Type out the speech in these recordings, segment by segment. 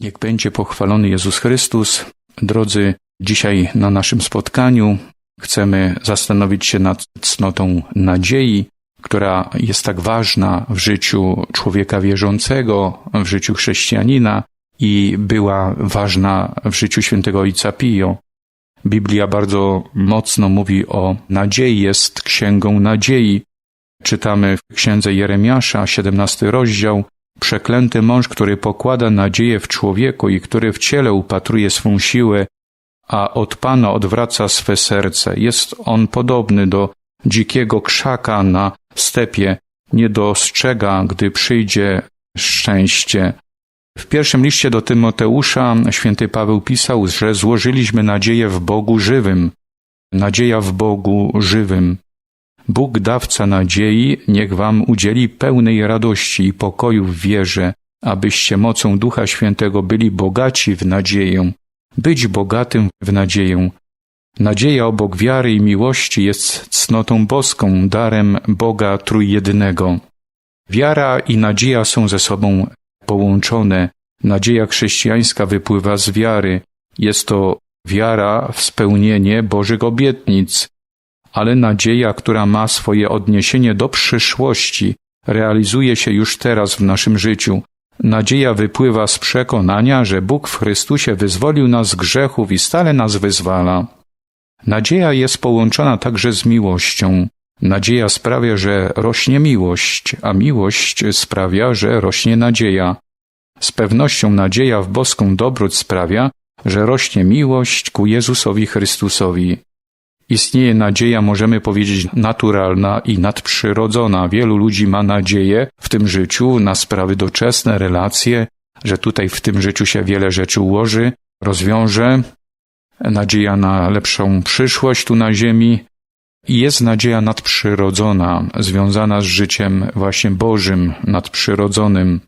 Niech będzie pochwalony Jezus Chrystus. Drodzy, dzisiaj na naszym spotkaniu chcemy zastanowić się nad cnotą nadziei, która jest tak ważna w życiu człowieka wierzącego, w życiu chrześcijanina i była ważna w życiu świętego Ojca Pio. Biblia bardzo mocno mówi o nadziei, jest księgą nadziei. Czytamy w księdze Jeremiasza, 17 rozdział, Przeklęty mąż, który pokłada nadzieję w człowieku i który w ciele upatruje swą siłę, a od Pana odwraca swe serce. Jest on podobny do dzikiego krzaka na stepie, nie dostrzega, gdy przyjdzie szczęście. W pierwszym liście do Tymoteusza święty Paweł pisał, że złożyliśmy nadzieję w Bogu żywym. Nadzieja w Bogu żywym. Bóg dawca nadziei, niech wam udzieli pełnej radości i pokoju w wierze, abyście mocą Ducha Świętego byli bogaci w nadzieję. Być bogatym w nadzieję. Nadzieja obok wiary i miłości jest cnotą boską, darem Boga Trójjednego. Wiara i nadzieja są ze sobą połączone. Nadzieja chrześcijańska wypływa z wiary. Jest to wiara w spełnienie Bożych obietnic, ale nadzieja, która ma swoje odniesienie do przyszłości, realizuje się już teraz w naszym życiu. Nadzieja wypływa z przekonania, że Bóg w Chrystusie wyzwolił nas z grzechów i stale nas wyzwala. Nadzieja jest połączona także z miłością. Nadzieja sprawia, że rośnie miłość, a miłość sprawia, że rośnie nadzieja. Z pewnością nadzieja w boską dobroć sprawia, że rośnie miłość ku Jezusowi Chrystusowi. Istnieje nadzieja, możemy powiedzieć, naturalna i nadprzyrodzona. Wielu ludzi ma nadzieję w tym życiu na sprawy doczesne, relacje, że tutaj w tym życiu się wiele rzeczy ułoży, rozwiąże. Nadzieja na lepszą przyszłość tu na ziemi. I jest nadzieja nadprzyrodzona, związana z życiem właśnie Bożym, nadprzyrodzonym.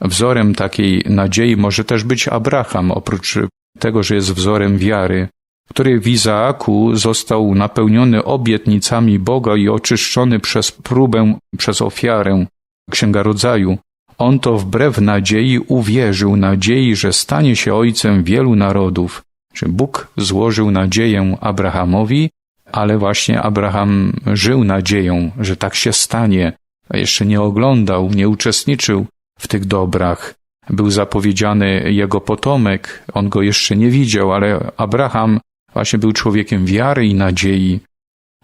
Wzorem takiej nadziei może też być Abraham, oprócz tego, że jest wzorem wiary który w Izaaku został napełniony obietnicami Boga i oczyszczony przez próbę, przez ofiarę. Księga Rodzaju. On to wbrew nadziei uwierzył nadziei, że stanie się ojcem wielu narodów. Czy Bóg złożył nadzieję Abrahamowi, ale właśnie Abraham żył nadzieją, że tak się stanie, a jeszcze nie oglądał, nie uczestniczył w tych dobrach. Był zapowiedziany jego potomek, on go jeszcze nie widział, ale Abraham Właśnie był człowiekiem wiary i nadziei.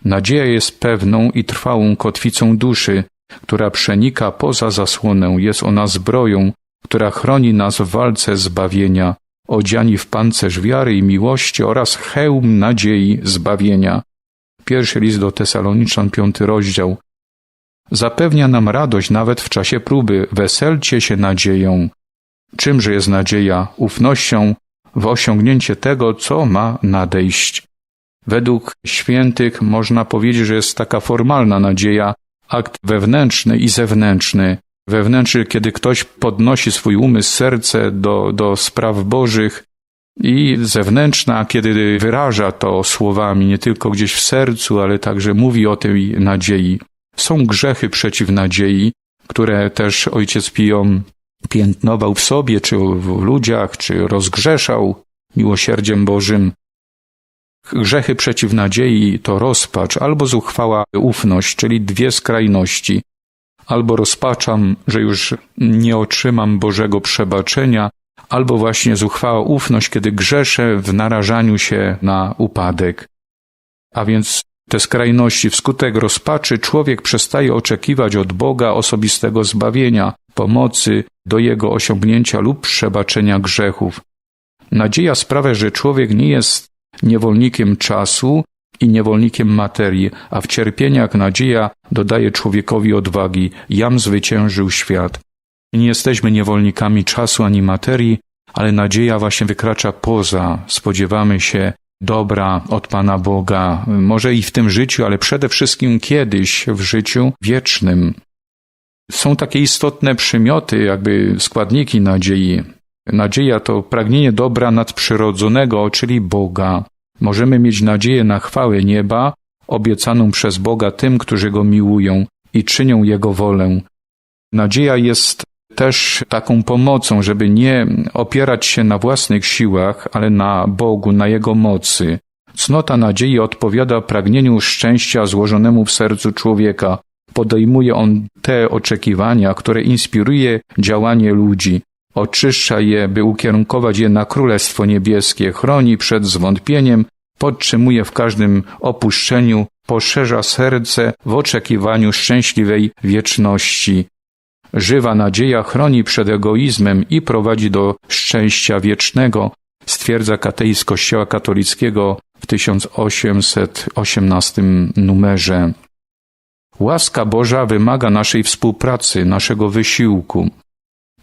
Nadzieja jest pewną i trwałą kotwicą duszy, która przenika poza zasłonę, jest ona zbroją, która chroni nas w walce zbawienia, odziani w pancerz wiary i miłości oraz hełm nadziei zbawienia. Pierwszy list do Tesaloniczan, piąty rozdział. Zapewnia nam radość nawet w czasie próby. Weselcie się nadzieją. Czymże jest nadzieja? Ufnością w osiągnięcie tego, co ma nadejść. Według świętych można powiedzieć, że jest taka formalna nadzieja, akt wewnętrzny i zewnętrzny. Wewnętrzny, kiedy ktoś podnosi swój umysł, serce do, do spraw bożych, i zewnętrzna, kiedy wyraża to słowami, nie tylko gdzieś w sercu, ale także mówi o tej nadziei. Są grzechy przeciw nadziei, które też ojciec Pio piętnował w sobie, czy w ludziach, czy rozgrzeszał miłosierdziem Bożym. Grzechy przeciw nadziei to rozpacz albo zuchwała ufność, czyli dwie skrajności. Albo rozpaczam, że już nie otrzymam Bożego przebaczenia, albo właśnie zuchwała ufność, kiedy grzeszę w narażaniu się na upadek. A więc te skrajności, wskutek rozpaczy, człowiek przestaje oczekiwać od Boga osobistego zbawienia, pomocy do jego osiągnięcia lub przebaczenia grzechów. Nadzieja sprawia, że człowiek nie jest niewolnikiem czasu i niewolnikiem materii, a w cierpieniach nadzieja dodaje człowiekowi odwagi. Jam zwyciężył świat. Nie jesteśmy niewolnikami czasu ani materii, ale nadzieja właśnie wykracza poza. Spodziewamy się dobra od Pana Boga, może i w tym życiu, ale przede wszystkim kiedyś w życiu wiecznym. Są takie istotne przymioty, jakby składniki nadziei. Nadzieja to pragnienie dobra nadprzyrodzonego, czyli Boga. Możemy mieć nadzieję na chwałę nieba, obiecaną przez Boga tym, którzy Go miłują i czynią Jego wolę. Nadzieja jest też taką pomocą, żeby nie opierać się na własnych siłach, ale na Bogu, na Jego mocy. Cnota nadziei odpowiada pragnieniu szczęścia złożonemu w sercu człowieka. Podejmuje on te oczekiwania, które inspiruje działanie ludzi. Oczyszcza je, by ukierunkować je na Królestwo Niebieskie, chroni przed zwątpieniem, podtrzymuje w każdym opuszczeniu, poszerza serce w oczekiwaniu szczęśliwej wieczności. Żywa nadzieja chroni przed egoizmem i prowadzi do szczęścia wiecznego, stwierdza kateiz Kościoła katolickiego w 1818 numerze. Łaska Boża wymaga naszej współpracy, naszego wysiłku.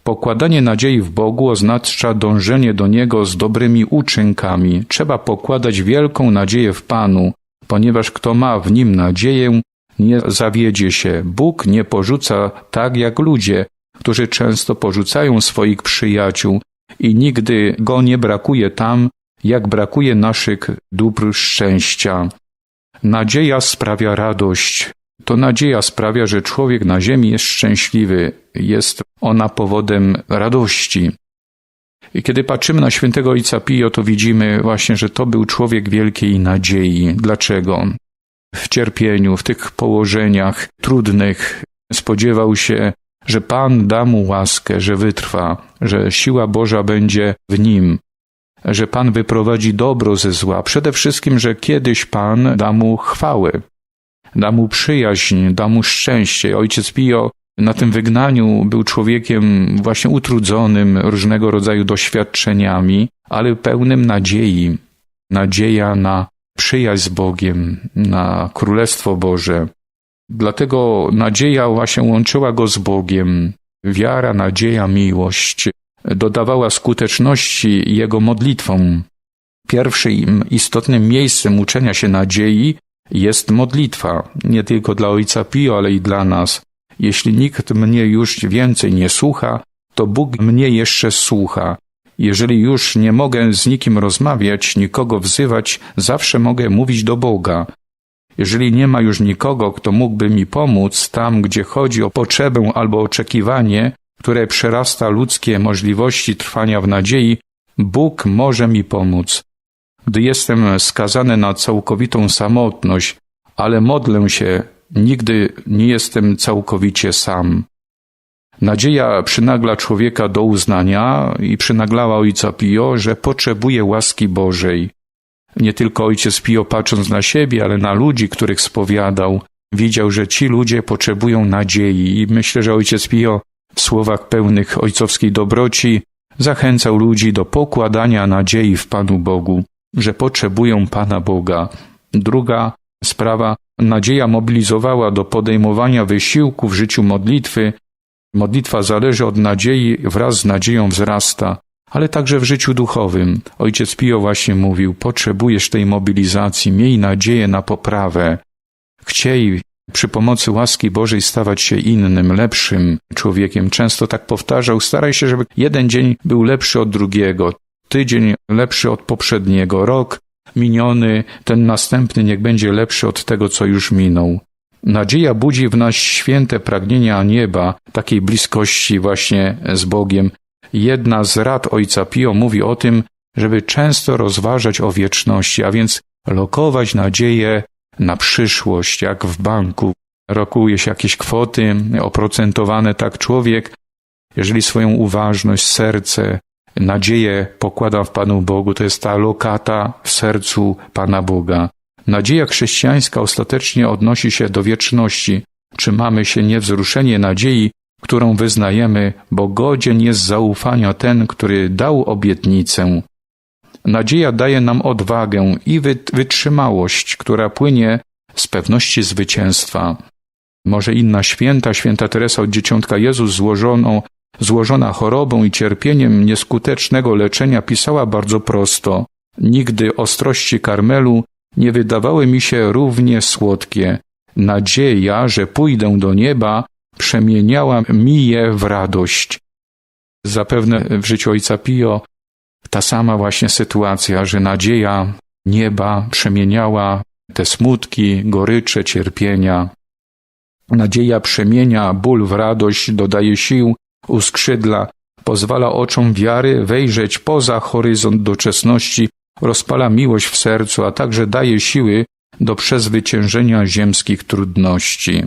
Pokładanie nadziei w Bogu oznacza dążenie do Niego z dobrymi uczynkami. Trzeba pokładać wielką nadzieję w Panu, ponieważ kto ma w Nim nadzieję, nie zawiedzie się. Bóg nie porzuca tak jak ludzie, którzy często porzucają swoich przyjaciół i nigdy Go nie brakuje tam, jak brakuje naszych dóbr szczęścia. Nadzieja sprawia radość. To nadzieja sprawia, że człowiek na ziemi jest szczęśliwy, jest ona powodem radości. I kiedy patrzymy na świętego ojca Pio, to widzimy właśnie, że to był człowiek wielkiej nadziei. Dlaczego? W cierpieniu, w tych położeniach trudnych spodziewał się, że Pan da mu łaskę, że wytrwa, że siła Boża będzie w nim, że Pan wyprowadzi dobro ze zła. Przede wszystkim, że kiedyś Pan da mu chwałę, da mu przyjaźń, da mu szczęście. Ojciec Pio na tym wygnaniu był człowiekiem właśnie utrudzonym różnego rodzaju doświadczeniami, ale pełnym nadziei. Nadzieja na przyjaźń z Bogiem, na Królestwo Boże. Dlatego nadzieja właśnie łączyła go z Bogiem. Wiara, nadzieja, miłość dodawała skuteczności jego modlitwom. Pierwszym istotnym miejscem uczenia się nadziei jest modlitwa, nie tylko dla Ojca Pio, ale i dla nas. Jeśli nikt mnie już więcej nie słucha, to Bóg mnie jeszcze słucha. Jeżeli już nie mogę z nikim rozmawiać, nikogo wzywać, zawsze mogę mówić do Boga. Jeżeli nie ma już nikogo, kto mógłby mi pomóc tam, gdzie chodzi o potrzebę albo oczekiwanie, które przerasta ludzkie możliwości trwania w nadziei, Bóg może mi pomóc. Gdy jestem skazany na całkowitą samotność, ale modlę się, nigdy nie jestem całkowicie sam. Nadzieja przynagla człowieka do uznania i przynaglała ojca Pio, że potrzebuje łaski Bożej. Nie tylko ojciec Pio patrząc na siebie, ale na ludzi, których spowiadał, widział, że ci ludzie potrzebują nadziei i myślę, że ojciec Pio w słowach pełnych ojcowskiej dobroci zachęcał ludzi do pokładania nadziei w Panu Bogu, że potrzebują Pana Boga. Druga sprawa, nadzieja mobilizowała do podejmowania wysiłku w życiu modlitwy. Modlitwa zależy od nadziei, wraz z nadzieją wzrasta, ale także w życiu duchowym. Ojciec Pio właśnie mówił, potrzebujesz tej mobilizacji, miej nadzieję na poprawę. Chciej przy pomocy łaski Bożej stawać się innym, lepszym człowiekiem. Często tak powtarzał, staraj się, żeby jeden dzień był lepszy od drugiego, tydzień lepszy od poprzedniego, rok miniony, ten następny niech będzie lepszy od tego, co już minął. Nadzieja budzi w nas święte pragnienia nieba, takiej bliskości właśnie z Bogiem. Jedna z rad Ojca Pio mówi o tym, żeby często rozważać o wieczności, a więc lokować nadzieję na przyszłość, jak w banku. Rokuje się jakieś kwoty oprocentowane, tak człowiek, jeżeli swoją uważność, serce, nadzieję pokłada w Panu Bogu, to jest ta lokata w sercu Pana Boga. Nadzieja chrześcijańska ostatecznie odnosi się do wieczności. Trzymamy się niewzruszenie nadziei, którą wyznajemy, bo godzien jest zaufania ten, który dał obietnicę. Nadzieja daje nam odwagę i wytrzymałość, która płynie z pewności zwycięstwa. Może inna święta, święta Teresa od Dzieciątka Jezus złożoną, złożona chorobą i cierpieniem nieskutecznego leczenia pisała bardzo prosto. Nigdy ostrości karmelu nie wydawały mi się równie słodkie. Nadzieja, że pójdę do nieba, przemieniała mi je w radość. Zapewne w życiu ojca Pio ta sama właśnie sytuacja, że nadzieja nieba przemieniała te smutki, gorycze, cierpienia. Nadzieja przemienia ból w radość, dodaje sił, uskrzydla, pozwala oczom wiary wejrzeć poza horyzont doczesności, rozpala miłość w sercu, a także daje siły do przezwyciężenia ziemskich trudności.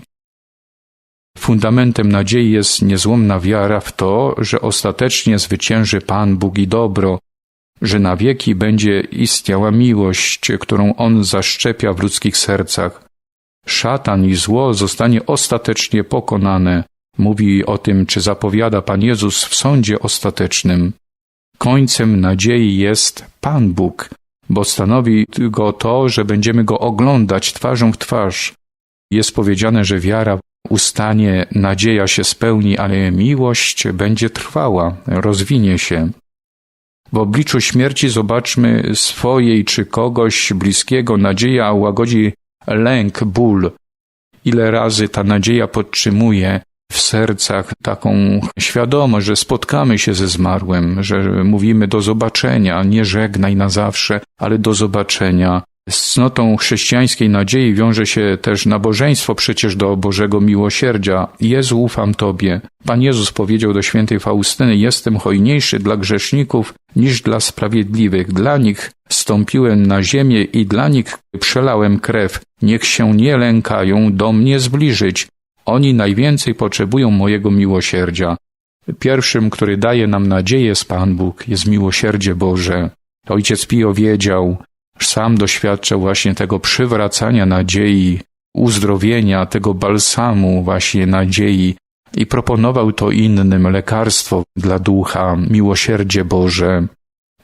Fundamentem nadziei jest niezłomna wiara w to, że ostatecznie zwycięży Pan Bóg i dobro, że na wieki będzie istniała miłość, którą On zaszczepia w ludzkich sercach. Szatan i zło zostanie ostatecznie pokonane. Mówi o tym, czy zapowiada Pan Jezus w sądzie ostatecznym. Końcem nadziei jest Pan Bóg, bo stanowi go to, że będziemy go oglądać twarzą w twarz. Jest powiedziane, że wiara ustanie, nadzieja się spełni, ale miłość będzie trwała, rozwinie się. W obliczu śmierci zobaczmy swojej czy kogoś bliskiego. Nadzieja łagodzi lęk, ból. Ile razy ta nadzieja podtrzymuje w sercach taką świadomość, że spotkamy się ze zmarłym, że mówimy do zobaczenia, nie żegnaj na zawsze, ale do zobaczenia. Z cnotą chrześcijańskiej nadziei wiąże się też nabożeństwo przecież do Bożego miłosierdzia. Jezu, ufam Tobie. Pan Jezus powiedział do świętej Faustyny, jestem hojniejszy dla grzeszników niż dla sprawiedliwych. Dla nich stąpiłem na ziemię i dla nich przelałem krew. Niech się nie lękają do mnie zbliżyć. Oni najwięcej potrzebują mojego miłosierdzia. Pierwszym, który daje nam nadzieję jest Pan Bóg, jest miłosierdzie Boże. Ojciec Pio wiedział, sam doświadczał właśnie tego przywracania nadziei, uzdrowienia, tego balsamu właśnie nadziei i proponował to innym lekarstwo dla ducha, miłosierdzie Boże.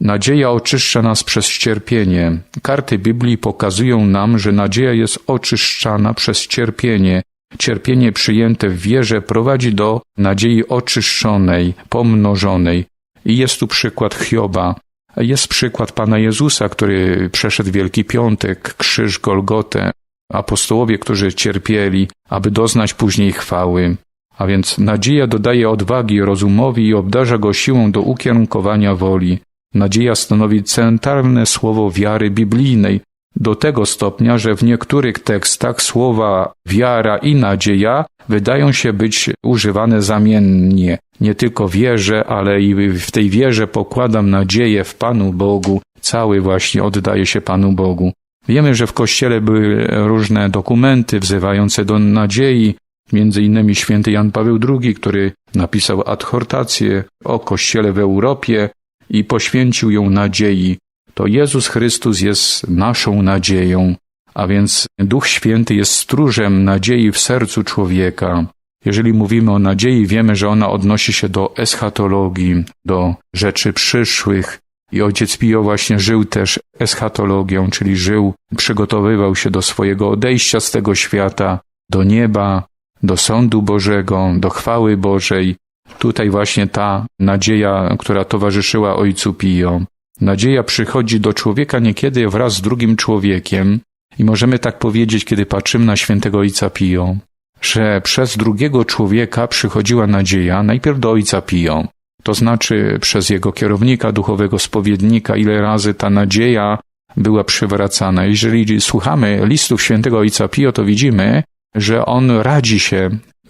Nadzieja oczyszcza nas przez cierpienie. Karty Biblii pokazują nam, że nadzieja jest oczyszczana przez cierpienie. Cierpienie przyjęte w wierze prowadzi do nadziei oczyszczonej, pomnożonej. I jest tu przykład Hioba. Jest przykład Pana Jezusa, który przeszedł Wielki Piątek, krzyż Golgotę, apostołowie, którzy cierpieli, aby doznać później chwały. A więc nadzieja dodaje odwagi rozumowi i obdarza go siłą do ukierunkowania woli. Nadzieja stanowi centralne słowo wiary biblijnej, do tego stopnia, że w niektórych tekstach słowa wiara i nadzieja wydają się być używane zamiennie. Nie tylko wierzę, ale i w tej wierze pokładam nadzieję w Panu Bogu, cały właśnie oddaje się Panu Bogu. Wiemy, że w Kościele były różne dokumenty wzywające do nadziei, między innymi święty Jan Paweł II, który napisał adhortację o Kościele w Europie i poświęcił ją nadziei. To Jezus Chrystus jest naszą nadzieją, a więc Duch Święty jest stróżem nadziei w sercu człowieka. Jeżeli mówimy o nadziei, wiemy, że ona odnosi się do eschatologii, do rzeczy przyszłych. I ojciec Pio właśnie żył też eschatologią, czyli żył, przygotowywał się do swojego odejścia z tego świata, do nieba, do sądu Bożego, do chwały Bożej. Tutaj właśnie ta nadzieja, która towarzyszyła ojcu Pio. Nadzieja przychodzi do człowieka niekiedy wraz z drugim człowiekiem i możemy tak powiedzieć, kiedy patrzymy na świętego ojca Pio, że przez drugiego człowieka przychodziła nadzieja najpierw do ojca Pio, to znaczy przez jego kierownika, duchowego spowiednika, ile razy ta nadzieja była przywracana. Jeżeli słuchamy listów świętego ojca Pio, to widzimy, że on radzi się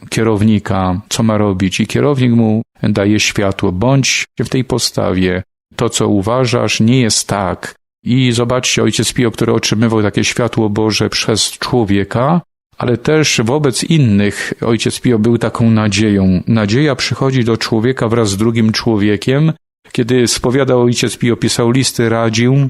kierownika, co ma robić i kierownik mu daje światło. Bądź w tej postawie. To, co uważasz, nie jest tak. I zobaczcie, ojciec Pio, który otrzymywał takie światło Boże przez człowieka, ale też wobec innych ojciec Pio był taką nadzieją. Nadzieja przychodzi do człowieka wraz z drugim człowiekiem. Kiedy spowiadał ojciec Pio, pisał listy, radził,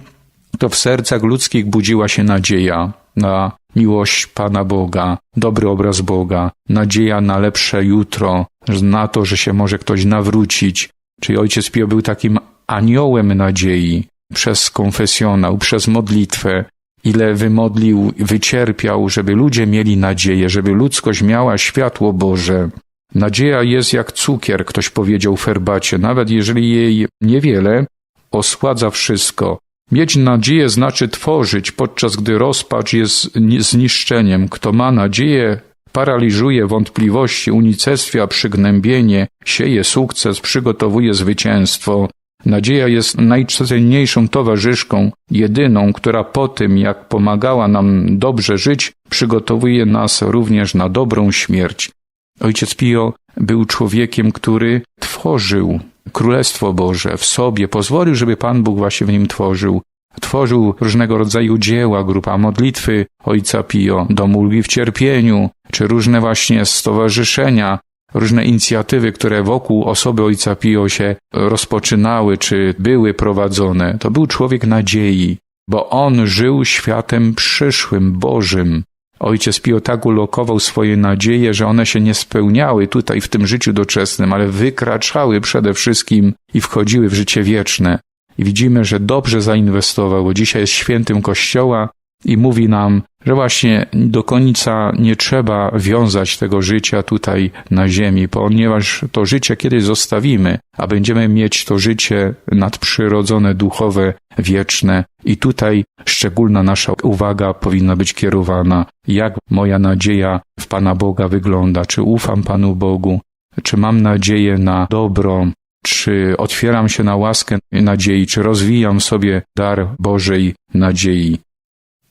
to w sercach ludzkich budziła się nadzieja na miłość Pana Boga, dobry obraz Boga, nadzieja na lepsze jutro, na to, że się może ktoś nawrócić. Czyli ojciec Pio był takim aniołem nadziei przez konfesjonał, przez modlitwę, ile wymodlił, wycierpiał, żeby ludzie mieli nadzieję, żeby ludzkość miała światło Boże. Nadzieja jest jak cukier, ktoś powiedział w herbacie, nawet jeżeli jej niewiele, osładza wszystko. Mieć nadzieję znaczy tworzyć, podczas gdy rozpacz jest zniszczeniem. Kto ma nadzieję, paraliżuje wątpliwości, unicestwia przygnębienie, sieje sukces, przygotowuje zwycięstwo. Nadzieja jest najcenniejszą towarzyszką, jedyną, która po tym, jak pomagała nam dobrze żyć, przygotowuje nas również na dobrą śmierć. Ojciec Pio był człowiekiem, który tworzył Królestwo Boże w sobie, pozwolił, żeby Pan Bóg właśnie w nim tworzył. Tworzył różnego rodzaju dzieła, grupa modlitwy Ojca Pio, Dom Ulgi w Cierpieniu, czy różne właśnie stowarzyszenia, różne inicjatywy, które wokół osoby Ojca Pio się rozpoczynały, czy były prowadzone. To był człowiek nadziei, bo on żył światem przyszłym, Bożym. Ojciec Pio tak ulokował swoje nadzieje, że one się nie spełniały tutaj w tym życiu doczesnym, ale wykraczały przede wszystkim i wchodziły w życie wieczne. I widzimy, że dobrze zainwestował, bo dzisiaj jest świętym Kościoła i mówi nam, że właśnie do końca nie trzeba wiązać tego życia tutaj na ziemi, ponieważ to życie kiedyś zostawimy, a będziemy mieć to życie nadprzyrodzone, duchowe, wieczne. I tutaj szczególna nasza uwaga powinna być kierowana, jak moja nadzieja w Pana Boga wygląda, czy ufam Panu Bogu, czy mam nadzieję na dobro, czy otwieram się na łaskę nadziei, czy rozwijam sobie dar Bożej nadziei.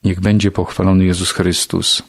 Niech będzie pochwalony Jezus Chrystus.